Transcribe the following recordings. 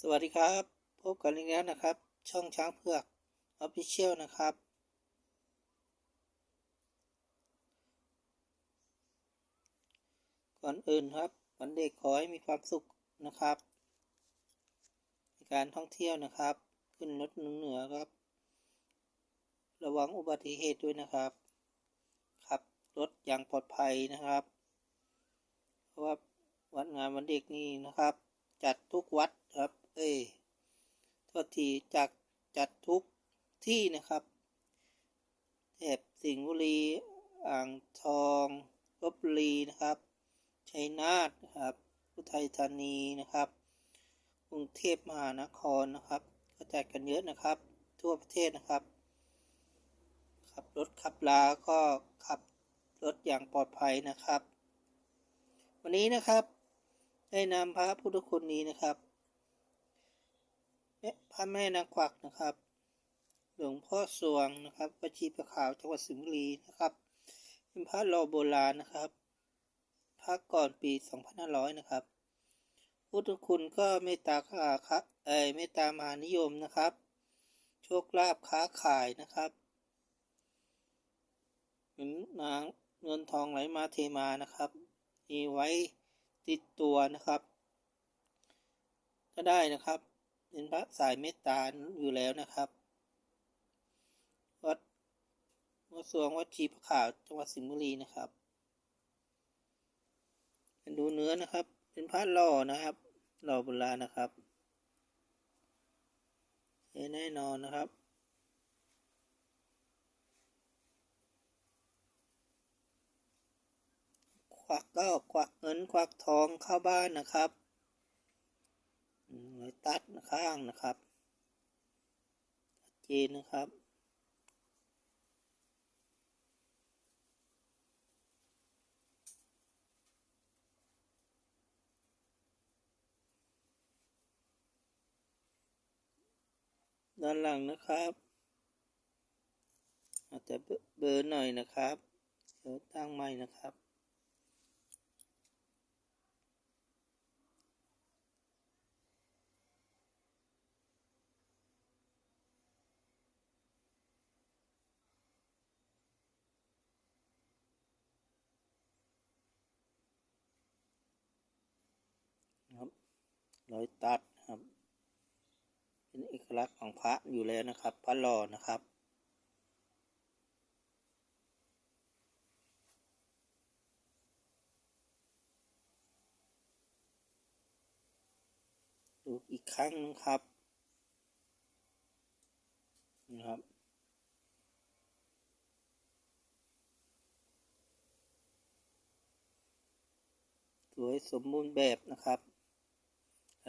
สวัสดีครับ พบกันอีกแล้วนะครับ ช่องช้างเผือกออฟฟิเชียลนะครับ ก่อนอื่นครับ วันเด็กขอให้มีความสุขนะครับในการท่องเที่ยวนะครับ ขึ้นรถเหนือครับ ระวังอุบัติเหตุด้วยนะครับขับรถอย่างปลอดภัยนะครับ เพราะว่าวัดงานวันเด็กนี่นะครับ จัดทุกวัดครับ เอ้ยโทษทีจากจัดทุกที่นะครับแถบสิงห์บุรี อ่างทองลบบุรีนะครับชัยนาทนะครับอุทัยธานีนะครับกรุงเทพมหานครนะครับ ก็จัดกันเยอะนะครับ ทั่วประเทศนะครับ ขับรถขับลาก็ขับรถอย่างปลอดภัยนะครับ วันนี้นะครับ ได้นำพระพุทธคุณนี้นะครับ พระแม่นางกวักนะครับ หลวงพ่อสวงนะครับวัชีประขาวจังหวัดสิงห์บุรีนะครับ เป็นพระรอโบราณนะครับพระก่อนปี 2500 นะครับ พุทธคุณก็เมตตาค้าครับเอ้ยเมตตามหานิยมนะครับ โชคลาภค้าขายนะครับเหมือนนางเงินทองไหลมาเทมานะครับ มีไว้ติดตัวนะครับ ก็ได้นะครับ เป็นพระสายเมตตาอยู่แล้วนะครับ วัดวัดสวงวัดชีพระขาวจังหวัดสิงห์บุรีนะครับดูเนื้อนะครับ เป็นพระหล่อนะครับหล่อโบราณนะครับแน่นอนนะครับควักก็ควักเงินควักทองเข้าบ้านนะครับ ตัดข้างนะครับชัดเจนนะครับด้านหลังนะครับอาจจะเบอร์หน่อยนะครับเดี๋ยวตั้งใหม่นะครับครับ รอยตัดครับ เป็นเอกลักษณ์ของพระอยู่แล้วนะครับ พระหล่อนะครับดูอีกครั้งนึงครับนะครับสวยสมบูรณ์แบบนะครับ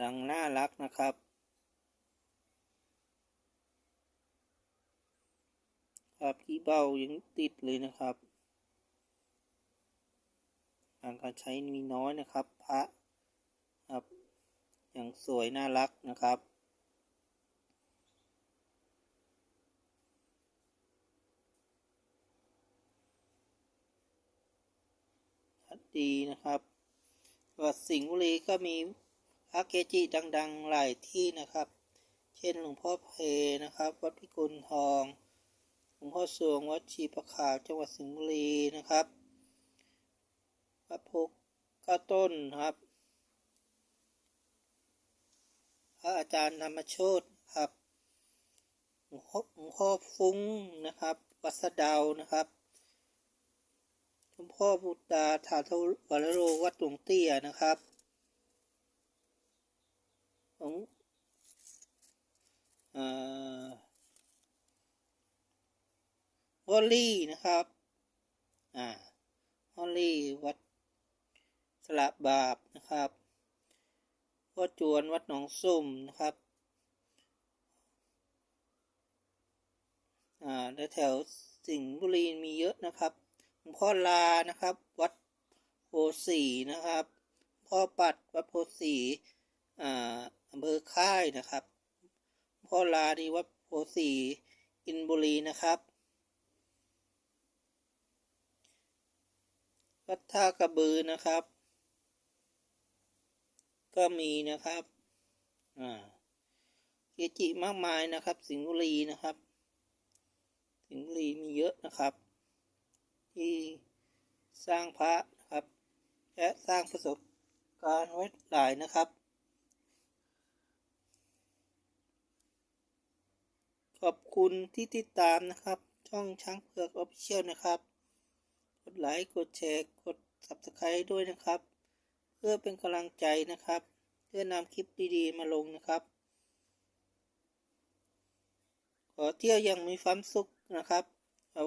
ลังน่ารักนะครับ ครับที่เบ้ายังติดเลยนะครับการการใช้มีน้อยนะครับ พระครับอย่างสวยน่ารักนะครับดีนะครับวัดสิงห์บุรีก็มี พระเกจิดังๆหลายที่นะครับ เช่นหลวงพ่อเพนะครับ วัดพิกุลทอง หลวงพ่อสวงวัดชีประขาวจังหวัดสิงห์บุรีนะครับพระพกก้าต้นครับ พระอาจารย์ธรรมโชตครับหลวงพ่อหลวงพ่อฟุ้งนะครับวัดสะดาวนะครับหลวงพ่อบุตรถาทวรโรวัดหลวงเตี้ยนะครับ ของวอลลี่นะครับ อ่าวอลลี่วัดสระบาบนะครับวัดจวนวัดหนองสุ่มนะครับ อ่าแถวสิงห์บุรีมีเยอะนะครับหลวงพ่อลานะครับ วัดโพสีนะครับ พ่อปัดวัดโพสี อำเภอค่ายนะครับพ่อลาดีวัดโพสีอินบุรีนะครับวัดท่ากระบือนะครับ ก็มีนะครับอ่าเกจิมากมายนะครับ สิงห์บุรีนะครับ สิงห์บุรีมีเยอะนะครับ ที่สร้างพระนะครับ และสร้างประสบการณ์ไว้หลายนะครับ ขอบคุณที่ติดตามนะครับ ช่องช้างเผือกออฟฟิเชียลนะครับ กดไลค์กดแชร์กด subscribe ด้วยนะครับ เพื่อเป็นกำลังใจนะครับ เพื่อนำคลิปดีๆ มาลงนะครับ ขอเที่ยวอย่างมีความสุขนะครับ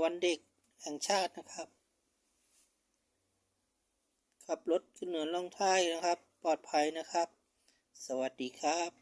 วันเด็กแห่งชาตินะครับ ขับรถขึ้นเหนือล่องท้ายนะครับ ปลอดภัยนะครับ สวัสดีครับ